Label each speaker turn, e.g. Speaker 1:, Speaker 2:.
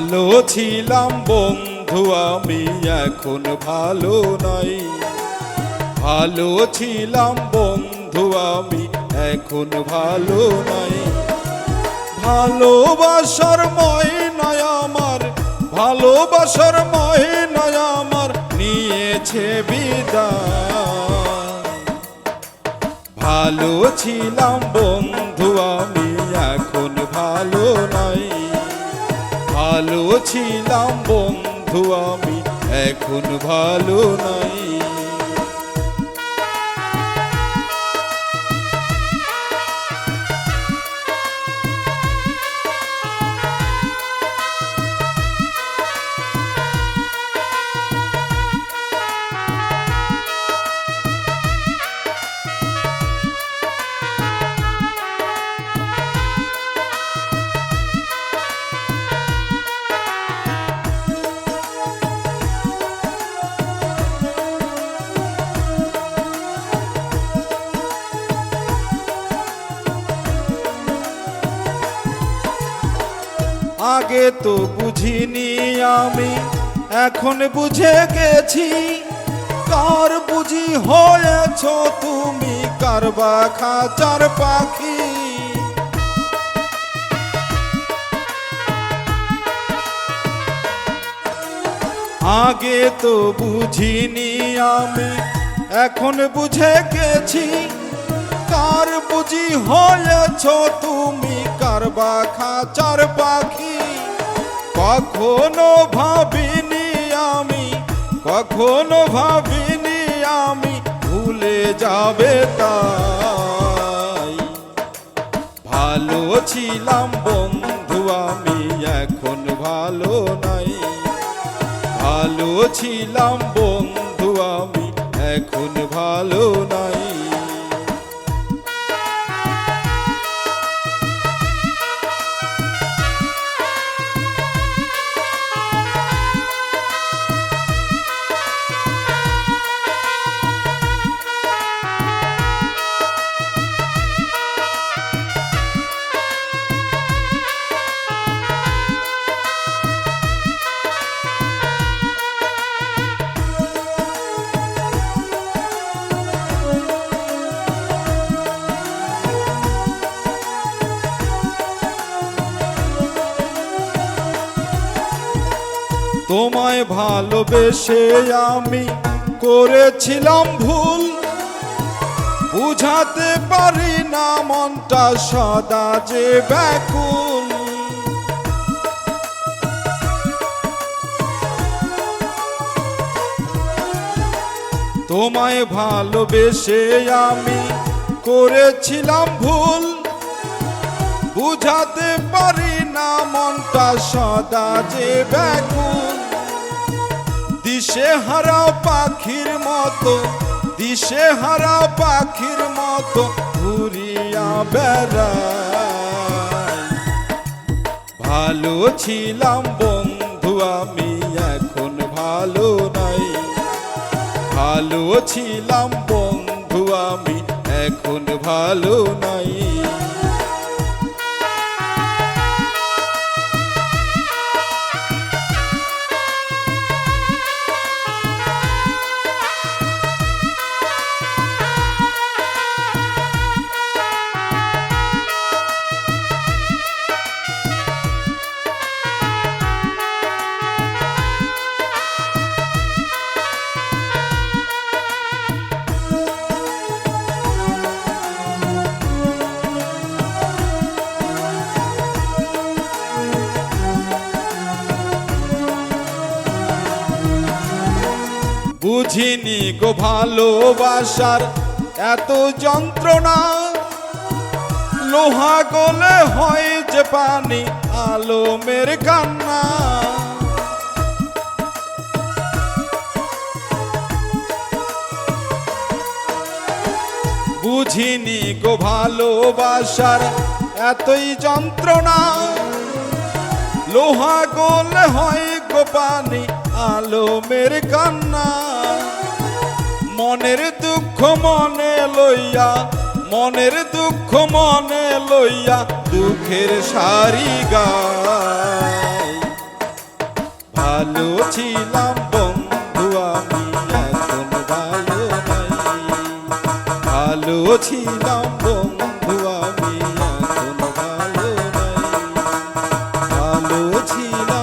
Speaker 1: ভালো ছিলাম বন্ধু, আমি এখন ভালো নাই। ভালো ছিলাম বন্ধু, আমি এখন ভালো নাই। ভালোবাসার ময়নায় আমার, ভালোবাসার ময়নায় আমার, নিয়েছে বিদায়। ভালো ছিলাম বন্ধু, আমি এখন ভালো নাই। ভালো ছিলাম বন্ধু আমি এখন ভালো নাই। আগে তো বুঝিনি আমি, এখন বুঝে গেছি। কার বুঝি হয়েছ তুমি কারবা খাঁচার পাখি? আগে তো বুঝিনি আমি, এখন বুঝে গেছি। বুঝি হয়েছ তুমি কারবা খাঁচার পাখি? কখনো ভাবিনি আমি, কখনো ভাবিনি আমি ভুলে যাবে তাই। ভালো ছিলাম বন্ধু আমি, এখন ভালো নাই। ভালো ছিলাম বন্ধু আমি, এখন ভালো নাই। তোমায় ভালোবেসে আমি করেছিলাম ভুল। বুঝাতে পারি না, মনটা সদা যে ব্যাকুল। তোমায় ভালোবেসে আমি করেছিলাম ভুল। বুঝাতে পারি না, মনটা সদা যে ব্যাকুল। দিশে হারা পাখির মতো, দিশে হারা পাখির মতো ঘুরিয়া বেড়াই। ভালো ছিলাম বন্ধু আমি, এখন ভালো নাই। ভালো ছিলাম বন্ধু আমি, এখন ভালো নাই। বুঝিনি গো ভালোবাসার এত যন্ত্রণা। লোহা গলে হয় যে পানি আলোমের কান্না। বুঝিনি গো ভালোবাসার এতই যন্ত্রণা। লোহা গোলে হয় গো পানি আলো মের কান্না, মনের দুঃখ মনে লইয়া, মনের দুঃখ মনে লইয়া দুঃখের সারি গাই। ভালো ছিলাম বন্ধু আমি, এখন ভালো নাই। ভালো ছিলাম বন্ধু আমি, এখন ভালো নাই। ভালো ছিলাম